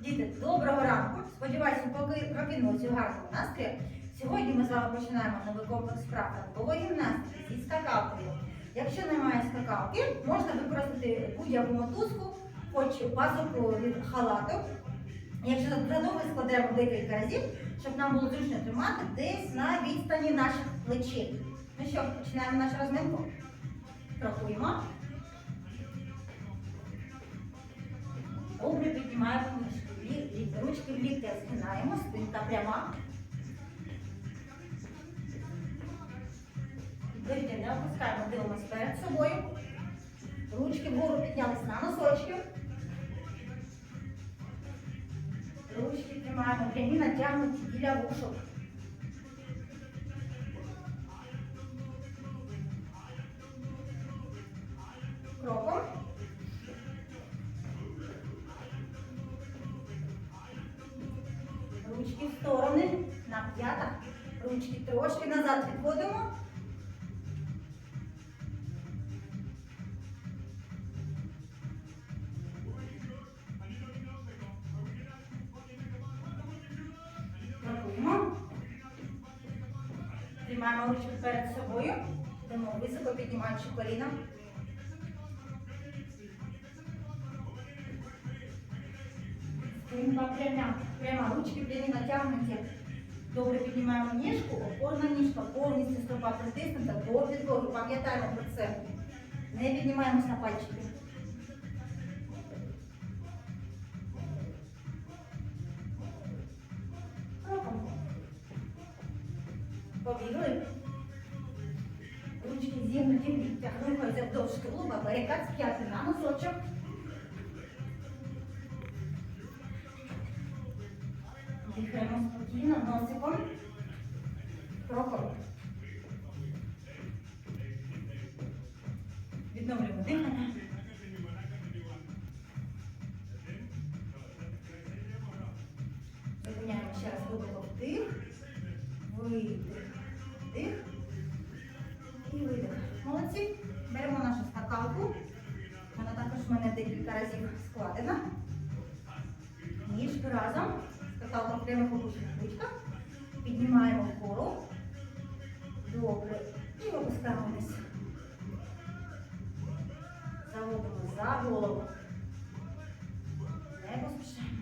Діти, доброго ранку. Сподіваюся, поки прокинулися у гарному настрої. Сьогодні ми з вами починаємо новий комплекс вправ ранкової гімнастики зі скакалкою. Якщо немає скакалки, можна використати будь-яку мотузку, хоч пазуху від халату. Якщо заодно ми складемо декілька разів, щоб нам було зручно тримати десь на відстані наших плечей. Ну що, починаємо нашу розминку? Крокуємо. Добре піднімаємо лі- Ручки в лікті згинаємо, спинка пряма. Дивіться, не опускаємо, дивимося перед собою. Ручки вгору піднялись на носочки. Ручки тримаємо прямі натягнуті біля вушок. Ручки в сторони, на п'ятах. Ручки трошки назад відходимо. Крокуємо. Тримаємо ручки перед собою. Йдемо високо піднімаючи коліна. Спинка пряма, пряма, ручки прямі натягнуті. Добре піднімаємо ніжку, опорна ніжка, повністю стопа притиснута до підлоги. Пам'ятаємо про це. Не піднімаємось на пальчики. Кроком. Побігли. Ручки зігнуті, підтягнуться вдовж клуба, перекат з п'яти на носочок. Дихаємо спокійно, носиком. Кроком. Відновлюємо дихання. Зупиняємо ще раз глибоко вдих, видих, і видих. Молодці. Беремо нашу скакалку. Вона також в мене декілька разів складена. Ніжки разом. Скакалка в прямих опущених. Піднімаємо вгору. Добре. І опускаємо вниз. Заводимо за голову. Не поспішаємо.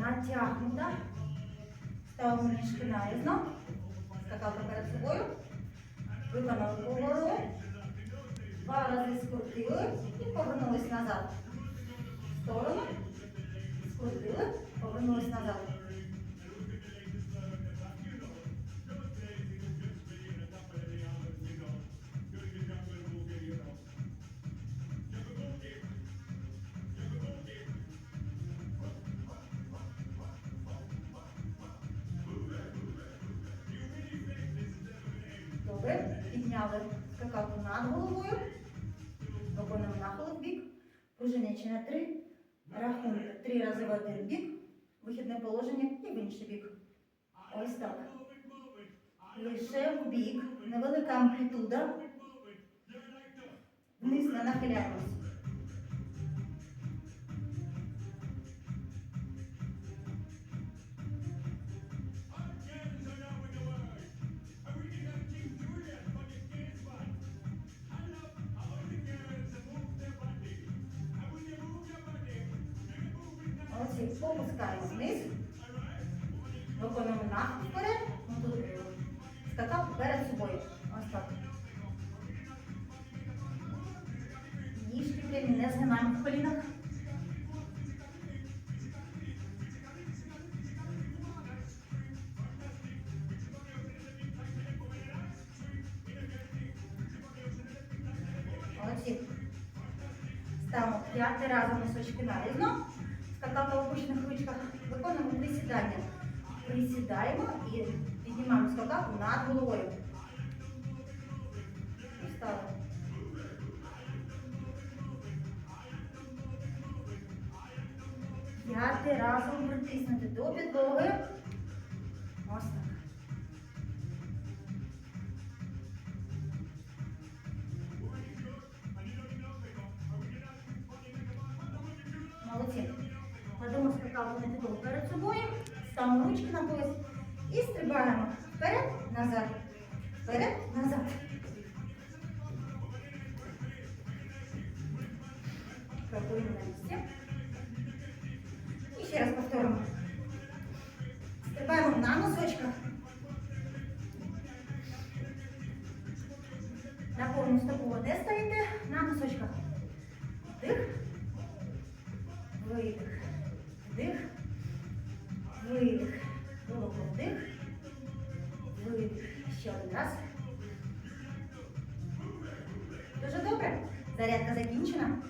Натягнута. Ставимо ніжки нарізно. Скакалка перед собою. Виконали поворот. Два рази скрутили і повернулись назад. В сторону. Скрутили, повернулись назад. Підняли скакалку над головою. Виконуємо нахил в бік. Пружинячи на три. Рахунки. Три рази в один бік. Вихідне положення і в інший бік. Ось так. Лише в бік. Невелика амплітуда. Вниз не нахиляємось. Молодці. Попускаємо вниз. Виконуємо нахил вперед. Скакав перед собою. Ось так. Ніжки прямі, не згинаємо в колінах. Молодці. Ставимо п'ятий разом носочки нарізно. Кантата по опущених ручках. Виконуємо присідання. Присідаємо і піднімаємо стопаку над головою. П'ятий разом притиснути до підлоги. Ось так. Молодці скакалку на підлогу перед собою, ставимо ручки на пояс і стрибаємо вперед, назад, вперед, назад. Крокуємо на місці. І ще раз повторимо. Стрибаємо на носочках. На повну стопу де стоїте? На носочках. Вдих. Видих. Ще один раз. Дуже добре. Зарядка закінчена.